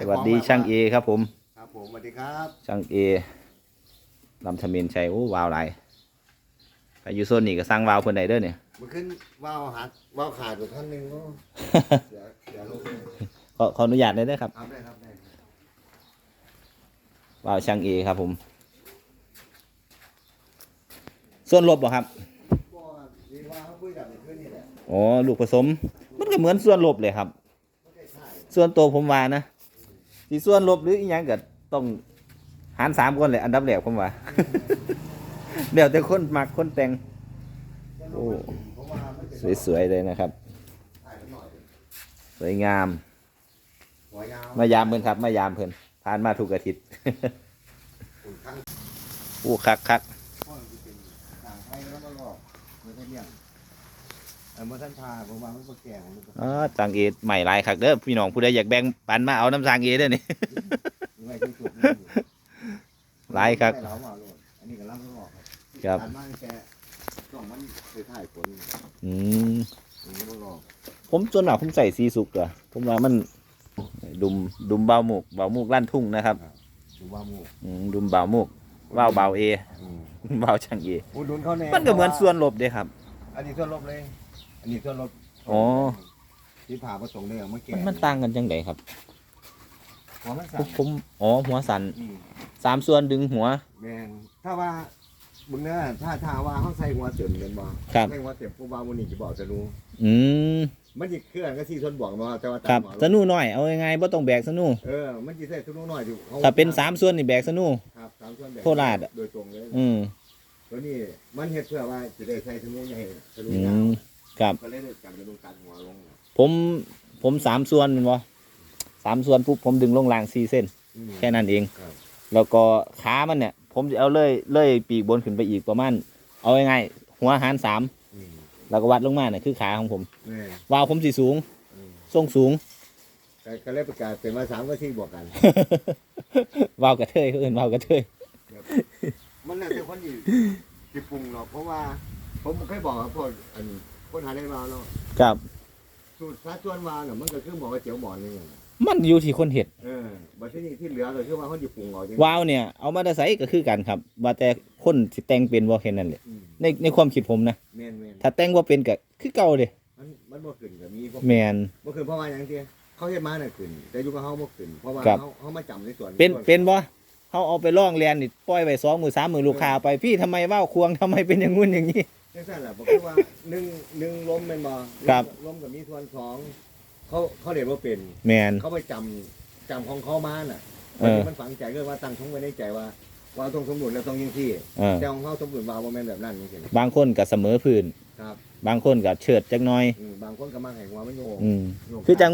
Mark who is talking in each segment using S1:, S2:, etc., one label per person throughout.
S1: สวัสดีช่างเอครับผม
S2: ครับผมสวัสดีครับ
S1: ช่างเอลำธเมนชัยโอ้วาวหลายใครอยู่โซนนี้ก็สร้างวาวเพิ่นใดเด้อเนี่ย
S2: มันขึ้นว่าวหักว่าวขาดอยู่ท่านหนึ่งก็เสียเสียลงเลย
S1: ขอขออนุญาตได้เด้อครับ
S2: ครับได้ครับได้ครับ
S1: วาวช่างเอครับผมส่วนลบบ่ครับ
S2: ก็ดีว่าเขาคุยกับในขึ้นนี่แหละ
S1: อ๋อลูกผสม มันก็เหมือนส่วนลบเลยครับ
S2: ไม่ใช่ใช่
S1: ส่วนตัวผมว่านะ สีส่วนลบหรืออีหยังก็ต้องหารสามคนเลยอันดับแรกผมว่า เดี๋ยวแต่คนมักคนแต่งโอ้สวยๆเลยนะครับ สวยงาม มายามเพิ่นครับ มายามเพิ่นผ่านมาทุกอาทิตย์
S2: อู้
S1: คักคัก
S2: พ่อมันเป็นต่างไทยแล้วก็รอบไม่ใช่เนี่ยเออเมื่อท่านพาผมว่ามันก็แก่ของมันก็
S1: อ๋อจางเอใหม่หลายคักเด้อพี่น้องผู้ใดอยากแบ่งปันมาเอาน้ำจางเอเด้อนี่
S2: ไม่ที่สุดนี่อยู่
S1: หลายครับ
S2: ไม่เหลามาโลดอันนี้ก็ล้ำก็ออก
S1: ครับ
S2: การบ้านแกต้องมันเคยถ่ายผล
S1: อืม
S2: อย่างนี้ก็รอบ
S1: ผมส่วนมากผมใส่สีสุกตัวผมว่ามัน ดุมดุมเบาหมูกเบาหมูกลั่นทุ่งนะครับ
S2: ดูว่าหมู
S1: อืมดุมเบาหมูกว่าวเบาเอ
S2: อืม
S1: เบาช่างเอ
S2: อุดหนุนเขาแน่
S1: มันก็เหมือนส่วนลบเด้ครับ
S2: อันนี้ส่วนลบเลย อันนี้ส่วนลบ
S1: อ๋อ
S2: ที่ผ่าผสมเลยเอามาแกะ
S1: มันมันต่างกันจังไดครับ
S2: หัวมัน
S1: ผ
S2: สั่
S1: มผมอ๋อหัวสัน
S2: อืม
S1: สามส่วนดึงหัว
S2: แมนถ้าว่าบึงเนื้อถ้าถ้าว่าเขาใส่หัวเต็มเงินบ่
S1: ครับ
S2: ใส่หัวเต็มผู้บ่าววันนี้จะบอกจะรู้
S1: อืม
S2: มันจะเคลื่อนก็สี่ส่วนบอกมาแต่ว่า
S1: ครับ
S2: ตาม
S1: สนูหน่อยเอายังไงบ่ต้องแบกสนู
S2: เออมันจะใส่ทุกน้อยอยู่
S1: ถ้าเป็นสามส่วนนี่แบกสนู
S2: ครับสามส่วนแบบ
S1: โคราชอะ
S2: โดยตรงเลย
S1: อืม
S2: ตัวนี้มันเฮ็ดเพื่อว่าจะได้ใส่ทุกน้อยใหญ่ทุกน้
S1: อื
S2: อยยาว
S1: ม ครับ
S2: ก็เลยได้การกระดูกการหัวลง
S1: ผมผมสามส่วนแม่นบ่สามส่วนปุ๊บผมดึงลงรางสี่เส้น
S2: อืม
S1: แค่นั้นเอง
S2: ครับ
S1: แล้วก็ขามันเนี่ย ผมจะเอาเลยเลยปีกบนขึ้นไปอีกประมาณ เอาง่ายๆหัวหารสาม
S2: อืม
S1: แล้วก็วัดลงมาเนี่ยคือขาของผม
S2: แม่
S1: วาวผมสีสูง
S2: อืม
S1: ทรงสูง
S2: ก็ก็เลยประกาศเป็นว่าสามก็สี่บวกกัน
S1: วาวกระเทยเขาเอื่นวาวกระเทย
S2: มันแล้วแต่คนที่ที่ปรุงหรอกเพราะว่า ผมเคยบอกกับพวกอัน คนหาได้มาเนาะ
S1: ครับ
S2: สูตรซาจวนวาเนาะมันก็คือบอกว่าเจียวหมอนนี่ไง
S1: มันอยู่ที่คนเห็ด
S2: เออบัดที่นี่ที่เหลือก็คือว่าเขาจะปรุงเอาจริง
S1: วาวเนี่ยเอามาได้ใส่ก็คือกันครับว่าแต่คนสิแต่งเป็นบ่แค่นั้นแหละ
S2: อืม
S1: ในในความคิดผมนะ
S2: แม่นแม่น
S1: ถ้าแต่งว่าเป็นก็คือเก่าเด้
S2: มันมันบ่ขึ้นก็มีบ่
S1: แมน
S2: บ่ขึ้นเพราะว่าอย่างที่เขาเฮ็ดมาน่ะขึ้น แต่อยู่กับเฮาบ่ขึ้นเพราะว่า
S1: ครับ
S2: เขาเขามาจำในส่วน
S1: เป็น
S2: ส่ว
S1: เป็นบ่เขาเอาไปล่องเรียนนี่ปล่อยไว้สองมือสามมือลูกค้าเอาไปพี่ทำไมว่าวควงทำไมเป็นอย่างงู้นอย่างนี้
S2: จังซั่นล่ะบ่คือว่าหนึ่งหนึ่งลมแม่นบ่
S1: ครับ
S2: ลมก็มีส่วนสองเขาเขาเรียนบ่เป็น
S1: แมน
S2: เขาไปจำจำของเขามาน่ะ
S1: เออ
S2: มันฝังใจเลยว่าตั้งทงไว้ในใจว่า ว่าต้องสมบูรณ์แล้วต้องยิ่งที่
S1: เออ
S2: แต่ของเขาสมบูรณ์ว่าบ่แม่นแบบนั้นจริง
S1: บางคนก็เสมอพื้น
S2: ๆครับ
S1: บางคนก็เฉิดจักหน้อย
S2: อืมบางคนก็มาแห่งว่ามันโยง
S1: อืม
S2: โยง
S1: คือจัง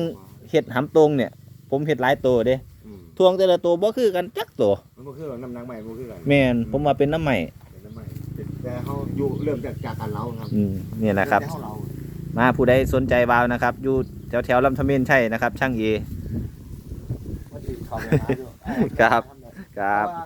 S1: เห็ดหำตรงเนี่ย ผมเห็ดหลายตัวเด้
S2: อืม
S1: ทวงแต่ละตัวบ่คือกันจักตัว
S2: มันบ่คือหรอกน้ำหนักใหม่บ่คือกัน
S1: แมนผมมาเป็นน้ำใหม่
S2: แต่เขาอยู่เริ่มจากจากการเล้าครับ
S1: อืมเนี่ยนะครับ
S2: เริ่มจากเฮาเล้า
S1: มาผู้ใดสนใจวาวนะครับอยู่แถวแถวๆลำธเมนใช่นะครับ ช่างเอ
S2: ว่าสิเข้าไปหาอยู่
S1: ครับ
S2: เพ
S1: ครับ
S2: ราะว่า